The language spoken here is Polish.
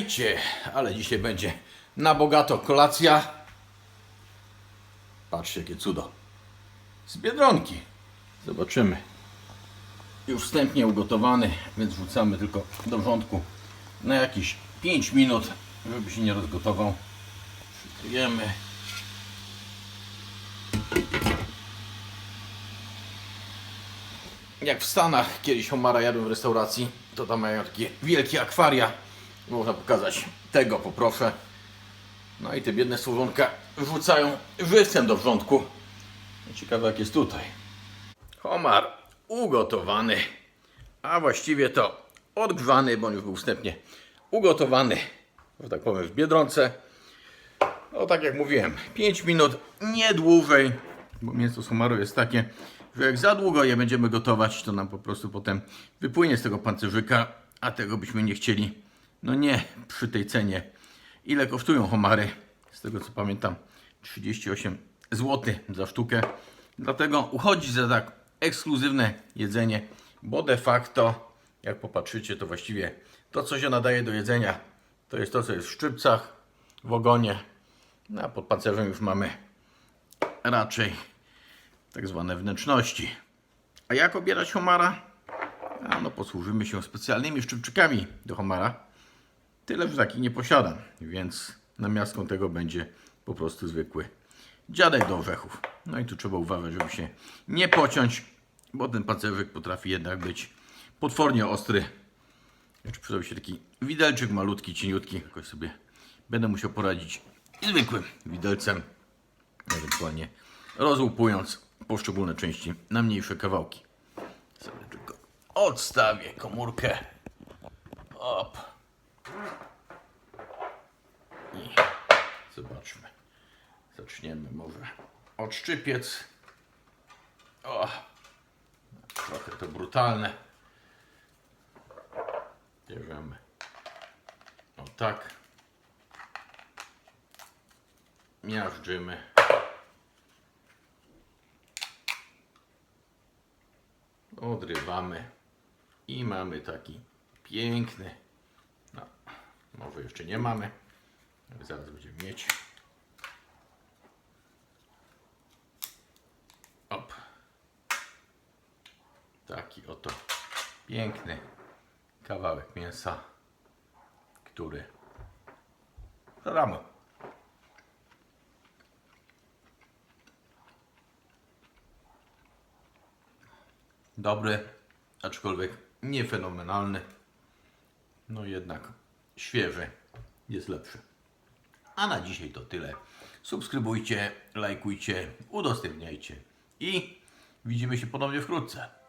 Witajcie, ale dzisiaj będzie na bogato kolacja. Patrzcie, jakie cudo. Z Biedronki. Zobaczymy. Już wstępnie ugotowany, więc wrzucamy tylko do wrzątku na jakieś 5 minut, żeby się nie rozgotował. Przykrujemy. Jak w Stanach kiedyś homara jadłem w restauracji, to tam mają takie wielkie akwaria. Można pokazać tego, poproszę. No i te biedne słowonka wrzucają żywcem do wrzątku. Ciekawe jak jest tutaj. Homar ugotowany, a właściwie to odgrzany, bo on już był wstępnie ugotowany, że tak powiem, w Biedronce. No tak jak mówiłem, 5 minut, nie dłużej, bo mięso z homaru jest takie, że jak za długo je będziemy gotować, to nam po prostu potem wypłynie z tego pancerzyka, a tego byśmy nie chcieli. No nie przy tej cenie. Ile kosztują homary? Z tego co pamiętam, 38 zł za sztukę. Dlatego uchodzi za tak ekskluzywne jedzenie, bo de facto, jak popatrzycie, to właściwie to, co się nadaje do jedzenia, to jest to, co jest w szczypcach, w ogonie, no a pod pancerzem już mamy raczej tak zwane wnętrzności. A jak obierać homara? A no posłużymy się specjalnymi szczypczykami do homara. Tyle, że takich nie posiadam, więc namiastką tego będzie po prostu zwykły dziadek do orzechów. No i tu trzeba uważać, żeby się nie pociąć, bo ten pancerzyk potrafi jednak być potwornie ostry. Jeszcze przydał się taki widelczyk malutki, cieniutki. Jakoś sobie będę musiał poradzić zwykłym widelcem, ewentualnie rozłupując poszczególne części na mniejsze kawałki. Sobie tylko odstawię komórkę. Op. I zobaczmy. Zaczniemy może od szczypiec. O, trochę to brutalne. Bierzemy. O tak. Miażdżymy. Odrywamy. I mamy taki piękny. Może jeszcze nie mamy, ale zaraz będziemy mieć. Op. Taki oto piękny kawałek mięsa, który żaramy. Dobry, aczkolwiek nie fenomenalny. No jednak świeży jest lepszy. A na dzisiaj to tyle. Subskrybujcie, lajkujcie, udostępniajcie i widzimy się ponownie wkrótce.